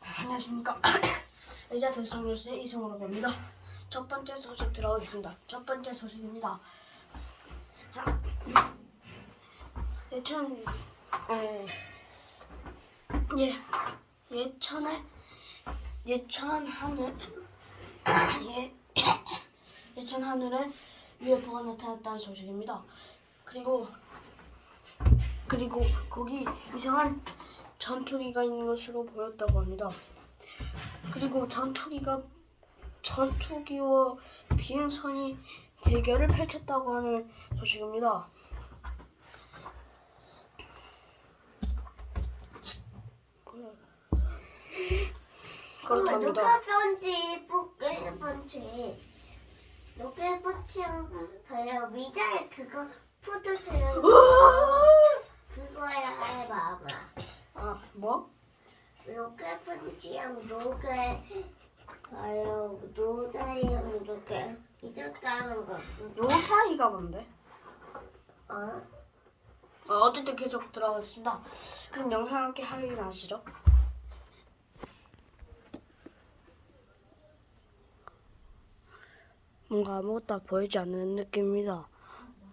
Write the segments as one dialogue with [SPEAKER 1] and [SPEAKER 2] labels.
[SPEAKER 1] 안녕하십니까. 의자 들소리스의 이승우로 봅니다. 첫 번째 소식 들어가겠습니다. 첫 번째 소식입니다. 아, 예천, 에, 예, 예천에, 예천 하늘, 예, 예천 하늘에 UFO가 나타났다는 소식입니다. 그리고 그리고 거기 이상한 전투기가 있는 것으로 보였다고 합니다. 그리고 전투기가 전투기와 비행선이 대결을 펼쳤다고 하는 소식입니다. 그렇답니다.
[SPEAKER 2] 누가 편지 뽑게 편지 누가 편지 봐요 미자에 그거 푸드세요 그거야 해봐 엄마
[SPEAKER 1] 아 뭐?
[SPEAKER 2] 누가 편지랑 누가 봐요 누가랑 누가 이렇게 하는 거
[SPEAKER 1] 요 사이가 뭔데?
[SPEAKER 2] 어?
[SPEAKER 1] 어, 어쨌든 계속 들어가겠습니다. 그럼 영상 함께 확인하시죠. 뭔가 아무것도 보이지 않는 느낌입니다.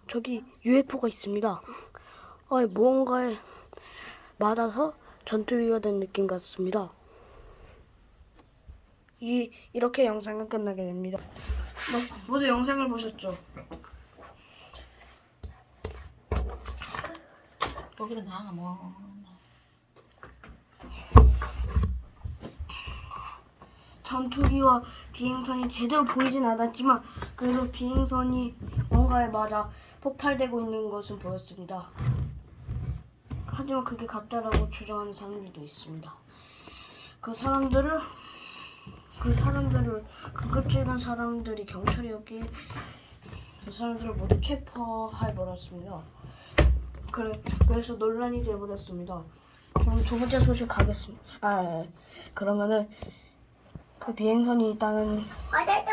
[SPEAKER 1] 저기 UFO가 있습니다. 어, 무언가에 맞아서 전투기가 된 느낌 같습니다. 이, 이렇게 영상은 끝나게 됩니다. 네, 모두 영상을 보셨죠?
[SPEAKER 3] 거기다 놔 뭐.
[SPEAKER 1] 전투기와 비행선이 제대로 보이진 않았지만 그래도 비행선이 뭔가에 맞아 폭발되고 있는 것은 보였습니다. 하지만 그게 가짜라고 주장하는 사람들도 있습니다. 그 사람들을 그 사람들을 그걸 찍은 사람들이 경찰이었기에 그 사람들을 모두 체포해 버렸습니다. 그래 그래서 논란이 되어버렸습니다. 그럼 두 번째 소식 가겠습니다. 아 예. 그러면은 그 비행선이 있다는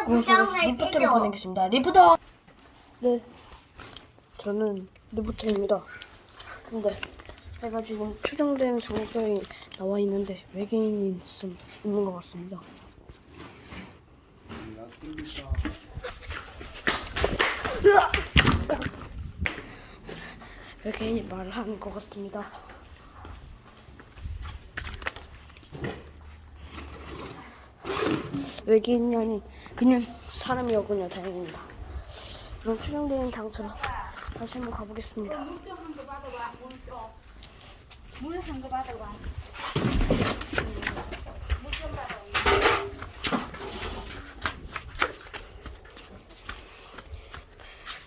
[SPEAKER 1] 곳으로
[SPEAKER 2] 부정할
[SPEAKER 1] 리포트를
[SPEAKER 2] 때도
[SPEAKER 1] 보내겠습니다. 리포터. 네, 저는 리포터입니다. 근데 제가 지금 추정된 장소에 나와 있는데 외계인이 있음, 있는 것 같습니다. 외계인이 말을 하는 것 같습니다. 외계인이 아닌 그냥 사람이었군요. 다행입니다. 그럼 추정되는 장소로 다시 한번 가보겠습니다.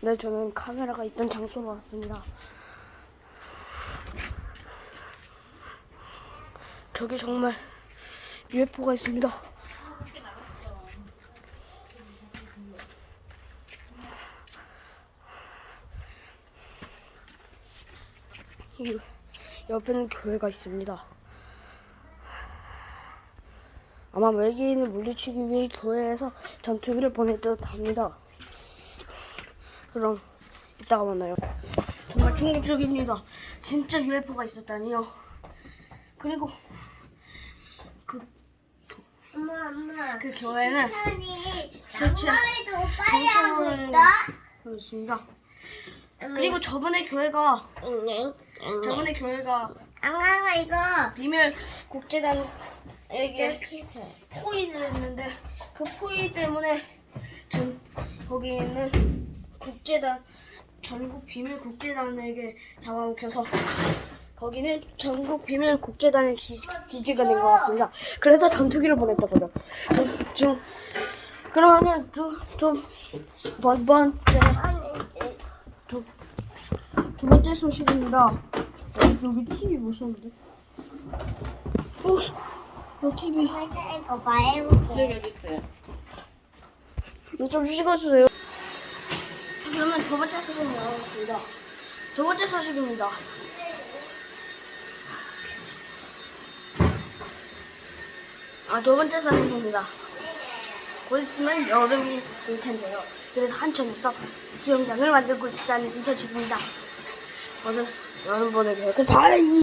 [SPEAKER 1] 네, 저는 카메라가 있던 장소로 왔습니다. 저기 정말 UFO가 있습니다. 옆에는 교회가 있습니다. 아마 외계인을 물리치기 위해 교회에서 전투기를 보낼 듯 합니다. 그럼 이따가 만나요. 정말 충격적입니다. 진짜 UFO가 있었다니요. 그리고 그,
[SPEAKER 2] 엄마 엄마
[SPEAKER 1] 그 교회는 도대체
[SPEAKER 2] 장거리도 빨리 하고 있다
[SPEAKER 1] 그렇습니다. 그리고 저번에 교회가
[SPEAKER 2] 응,
[SPEAKER 1] 저번에 교회가
[SPEAKER 2] 안강아 이거
[SPEAKER 1] 비밀 국제단에게
[SPEAKER 2] 이렇게 돼.
[SPEAKER 1] 포위를 했는데 그 포위 때문에 전 거기 있는 국제단 전국 비밀 국제단에게 잡아먹혀서 거기는 전국 비밀 국제단의 기, 기지가 된 것 같습니다. 그래서 전투기를 보냈다고요. 그래서 지금 그러면 두좀 번째 두, 두 번째 소식입니다. 여기, 여기 TV 무서운데? 어, 어 TV.
[SPEAKER 2] 해볼게
[SPEAKER 3] 여기 있어요.
[SPEAKER 1] 좀 찍어주세요. 그러면 두 번째 소식 나오겠습니다. 두 번째 소식입니다. 아, 두 번째 소식입니다. 곧 있으면 여름이 될 텐데요. 그래서 한천에서 수영장을 만들고 있다는 이 소식입니다. 저는 여름 보내세요. 바이!